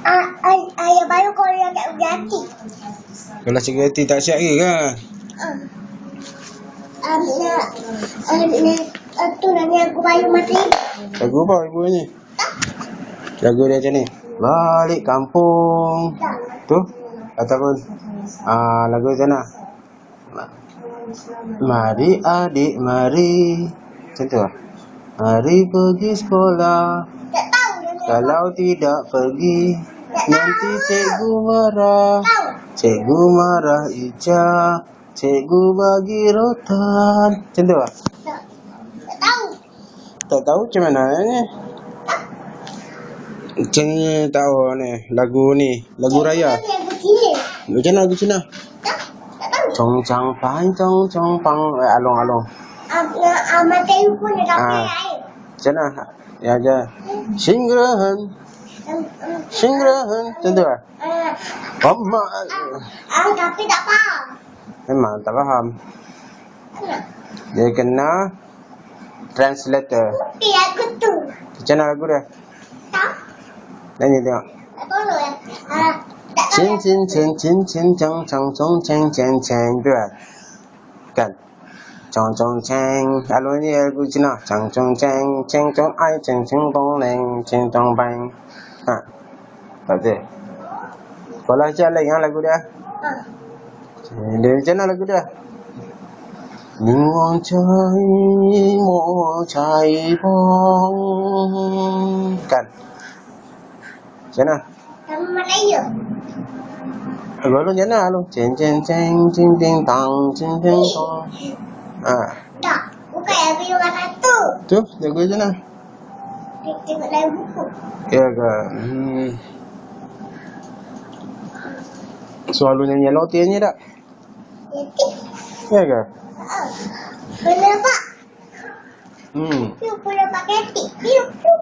Ah, ay, ayah baru kau yang kat Ugati. Kalau security tak siap ke? Ah. Um, nak, uh, ni, uh, tu nanti aku bayu mati. Lagu apa ibu ni? Lagu dia macam ni. Balik kampung. Tak. Tu? Ataupun ah lagu macam mana? Mari adik mari. Macam tu lah. Mari pergi sekolah. Tak. Kalau tidak pergi nanti cikgu marah. Cikgu marah Ica. Cikgu bagi rotan. Macam tu lah. Tak. Tak tahu. Tak tahu macam mana ni. Macam ni tahu ni lagu ni, lagu raya. Macam mana lagu Cina? Chong chang pai chong chong pang eh, along along. Ah, ah, mata you pun dah Ah. air. Macam mana? Ya aja. Singrahan, Um, um, singrahan. Macam tu lah. ah, ah, tapi tak faham. Memang tak faham. Dia kena translator. Eh, aku tu. Macam mana lagu dia? Tak. Nyanyi tengok. Tak tahu ya. Ah, tak tahu. Chin chin chin chin chin chong chong chong cheng cheng cheng tu lah. Kan? chong chong chang a lo ni a gu chi chong chong chang chang chong ai chang chang bong leng chang chong bang ha ta de có lại chơi lại ngang lại gu dia để chơi nào lại gu dia nhưng ngon chơi mô chạy bong cần. Chơi nào rồi luôn nhấn nào luôn. Chen chen chen chen chen tàng chen chen tàng Ha. Tak. Bukan yang video kata tu. Tu macam mana? Dia Tengok dalam buku. Ya ke? Hmm. Soal lu nyanyi lotiannya tak? Jadi, Ya ke? ah, boleh pak. Hmm. You boleh pakai tik. You, you,